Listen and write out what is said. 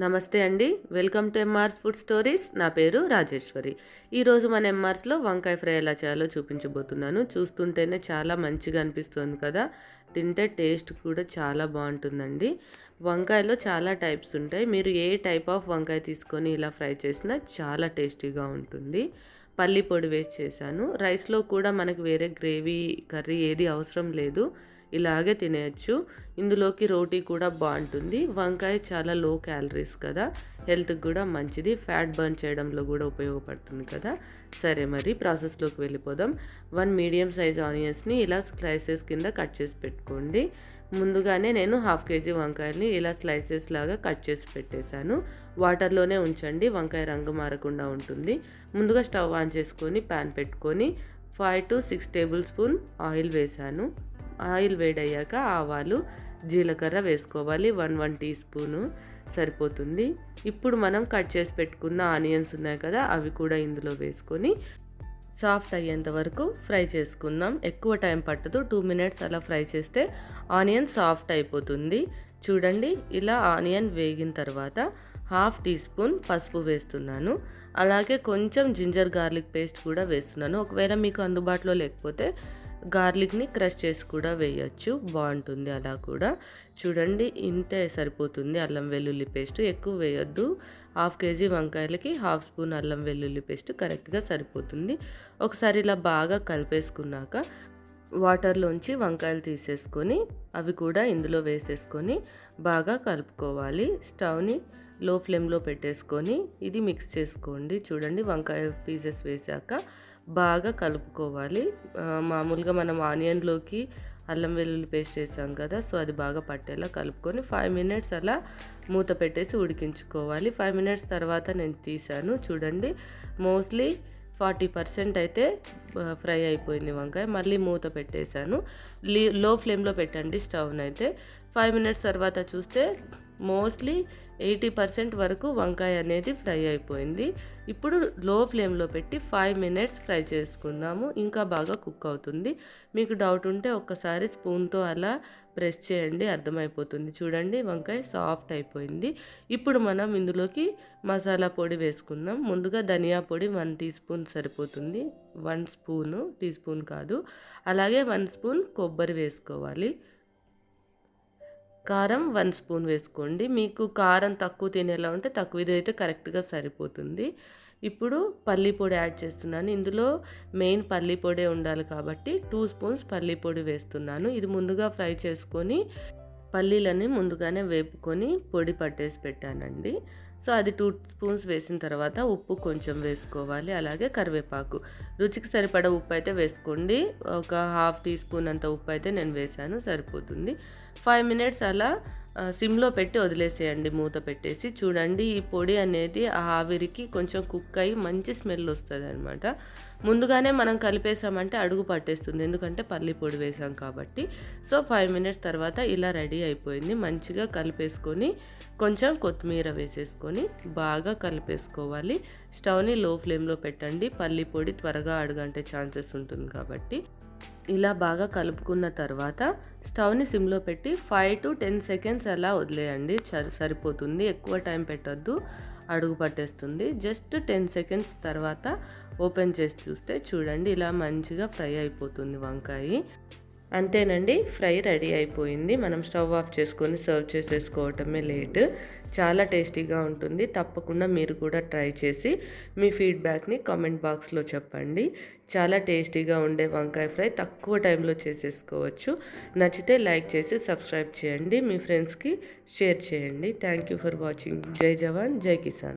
నమస్తే అండి. Welcome to MR's food stories. నా పేరు రాజేశ్వరి. ఈరోజు మన ఎంఆర్స్లో వంకాయ ఫ్రై ఎలా చేయాలో చూపించబోతున్నాను. చూస్తుంటేనే చాలా మంచిగా అనిపిస్తుంది కదా. తింటే టేస్ట్ కూడా చాలా బాగుంటుందండి. వంకాయలో చాలా టైప్స్ ఉంటాయి. మీరు ఏ టైప్ ఆఫ్ వంకాయ తీసుకొని ఇలా ఫ్రై చేసినా చాలా టేస్టీగా ఉంటుంది. పల్లి పొడి వేసి చేశాను. రైస్లో కూడా మనకు వేరే గ్రేవీ కర్రీ ఏది అవసరం లేదు. ఇలాగే తినేయచ్చు. ఇందులోకి రోటీ కూడా బాగుంటుంది. వంకాయ చాలా లో క్యాలరీస్ కదా. హెల్త్కి కూడా మంచిది. ఫ్యాట్ బర్న్ చేయడంలో కూడా ఉపయోగపడుతుంది కదా. సరే మరి ప్రాసెస్లోకి వెళ్ళిపోదాం. వన్ మీడియం సైజ్ ఆనియన్స్ని ఇలా స్లైసెస్ కింద కట్ చేసి పెట్టుకోండి. ముందుగానే నేను హాఫ్ కేజీ వంకాయల్ని ఇలా స్లైసెస్ లాగా కట్ చేసి పెట్టేశాను. వాటర్లోనే ఉంచండి. వంకాయ రంగు మారకుండా ఉంటుంది. ముందుగా స్టవ్ ఆన్ చేసుకొని ప్యాన్ పెట్టుకొని five to six tablespoon oil వేశాను. ఆయిల్ వేడయ్యాక ఆవాలు జీలకర్ర వేసుకోవాలి. వన్ వన్ టీ స్పూను సరిపోతుంది. ఇప్పుడు మనం కట్ చేసి పెట్టుకున్న ఆనియన్స్ ఉన్నాయి కదా అవి కూడా ఇందులో వేసుకొని సాఫ్ట్ అయ్యేంత వరకు ఫ్రై చేసుకుందాం. ఎక్కువ టైం పట్టదు. టూ మినిట్స్ అలా ఫ్రై చేస్తే ఆనియన్ సాఫ్ట్ అయిపోతుంది. చూడండి ఇలా ఆనియన్ వేగిన తర్వాత హాఫ్ టీ స్పూన్ పసుపు వేస్తున్నాను. అలాగే కొంచెం జింజర్ గార్లిక్ పేస్ట్ కూడా వేస్తున్నాను. ఒకవేళ మీకు అందుబాటులో లేకపోతే గార్లిక్ని క్రష్ చేసి కూడా వేయచ్చు. బాగుంటుంది అలా కూడా. చూడండి ఇంతే సరిపోతుంది అల్లం వెల్లుల్లి పేస్ట్. ఎక్కువ వేయొద్దు. హాఫ్ కేజీ వంకాయలకి హాఫ్ స్పూన్ అల్లం వెల్లుల్లి పేస్ట్ కరెక్ట్గా సరిపోతుంది. ఒకసారి ఇలా బాగా కలిపేసుకున్నాక వాటర్లోంచి వంకాయలు తీసేసుకొని అవి కూడా ఇందులో వేసేసుకొని బాగా కలుపుకోవాలి. స్టవ్ని లో ఫ్లేమ్లో పెట్టేసుకొని ఇది మిక్స్ చేసుకోండి. చూడండి వంకాయ పీసెస్ వేసాక బాగా కలుపుకోవాలి. మామూలుగా మనం ఆనియన్లోకి అల్లం వెల్లుల్లి పేస్ట్ వేసాం కదా సో అది బాగా పట్టేలా కలుపుకొని ఫైవ్ మినిట్స్ అలా మూత పెట్టేసి ఉడికించుకోవాలి. ఫైవ్ మినిట్స్ తర్వాత నేను తీసాను. చూడండి మోస్ట్లీ ఫార్టీ పర్సెంట్ అయితే ఫ్రై అయిపోయింది వంకాయ. మళ్ళీ మూత పెట్టేశాను. లో ఫ్లేమ్లో పెట్టండి స్టవ్ని అయితే ఫైవ్ మినిట్స్ తర్వాత చూస్తే మోస్ట్లీ ఎయిటీ పర్సెంట్ వరకు వంకాయ అనేది ఫ్రై అయిపోయింది. ఇప్పుడు లో ఫ్లేమ్లో పెట్టి ఫైవ్ మినిట్స్ ఫ్రై చేసుకుందాము. ఇంకా బాగా కుక్ అవుతుంది. మీకు డౌట్ ఉంటే ఒక్కసారి స్పూన్తో అలా ప్రెస్ చేయండి అర్థమైపోతుంది. చూడండి వంకాయ సాఫ్ట్ అయిపోయింది. ఇప్పుడు మనం ఇందులోకి మసాలా పొడి వేసుకుందాం. ముందుగా ధనియా పొడి వన్ టీ స్పూన్ సరిపోతుంది. వన్ స్పూను టీ స్పూన్ కాదు. అలాగే వన్ స్పూన్ కొబ్బరి వేసుకోవాలి. కారం వన్ స్పూన్ వేసుకోండి. మీకు కారం తక్కువ తినేలా ఉంటే తక్కువ ఇదైతే కరెక్ట్గా సరిపోతుంది. ఇప్పుడు పల్లీ పొడి యాడ్ చేస్తున్నాను. ఇందులో మెయిన్ పల్లీ పొడే ఉండాలి కాబట్టి టూ స్పూన్స్ పల్లీ పొడి వేస్తున్నాను. ఇది ముందుగా ఫ్రై చేసుకొని పల్లీలని ముందుగానే వేపుకొని పొడి పట్టేసి పెట్టానండి. సో అది టూ స్పూన్స్ వేసిన తర్వాత ఉప్పు కొంచెం వేసుకోవాలి. అలాగే కరివేపాకు. రుచికి సరిపడ ఉప్పు అయితే వేసుకోండి. ఒక హాఫ్ టీ స్పూన్ అంత ఉప్పు అయితే నేను వేసాను సరిపోతుంది. ఫైవ్ మినిట్స్ అలా సిమ్లో పెట్టి వదిలేసేయండి మూత పెట్టేసి. చూడండి ఈ పొడి అనేది ఆ ఆవిరికి కొంచెం కుక్ అయ్యి మంచి స్మెల్ వస్తుంది అనమాట ముందుగానే మనం కలిపేసామంటే అడుగు పట్టేస్తుంది. ఎందుకంటే పల్లి పొడి వేసాం కాబట్టి. సో ఫైవ్ మినిట్స్ తర్వాత ఇలా రెడీ అయిపోయింది. మంచిగా కలిపేసుకొని కొంచెం కొత్తిమీర వేసేసుకొని బాగా కలిపేసుకోవాలి. స్టవ్ని లో ఫ్లేమ్లో పెట్టండి. పల్లి పొడి త్వరగా అడుగంటే ఛాన్సెస్ ఉంటుంది కాబట్టి. ఇలా బాగా కలుపుకున్న తర్వాత స్టవ్ని సిమ్లో పెట్టి ఫైవ్ టు టెన్ సెకండ్స్ అలా వదిలేయండి. సరిపోతుంది. ఎక్కువ టైం పెట్టద్దు. అడుగు పట్టేస్తుంది. జస్ట్ టెన్ సెకండ్స్ తర్వాత ఓపెన్ చేసి చూస్తే చూడండి ఇలా మంచిగా ఫ్రై అయిపోతుంది వంకాయ. అంతేనండి ఫ్రై రెడీ అయిపోయింది. మనం స్టవ్ ఆఫ్ చేసుకొని సర్వ్ చేసేసుకోవటమే లేట్. చాలా టేస్టీగా ఉంటుంది. తప్పకుండా మీరు కూడా ట్రై చేసి మీ ఫీడ్బ్యాక్ని కామెంట్ బాక్స్లో చెప్పండి. చాలా టేస్టీగా ఉండే వంకాయ ఫ్రై తక్కువ టైంలో చేసేసుకోవచ్చు. నచ్చితే లైక్ చేసి సబ్స్క్రైబ్ చేయండి. మీ ఫ్రెండ్స్కి షేర్ చేయండి. Thank you for watching. జై జవాన్ జై కిసాన్.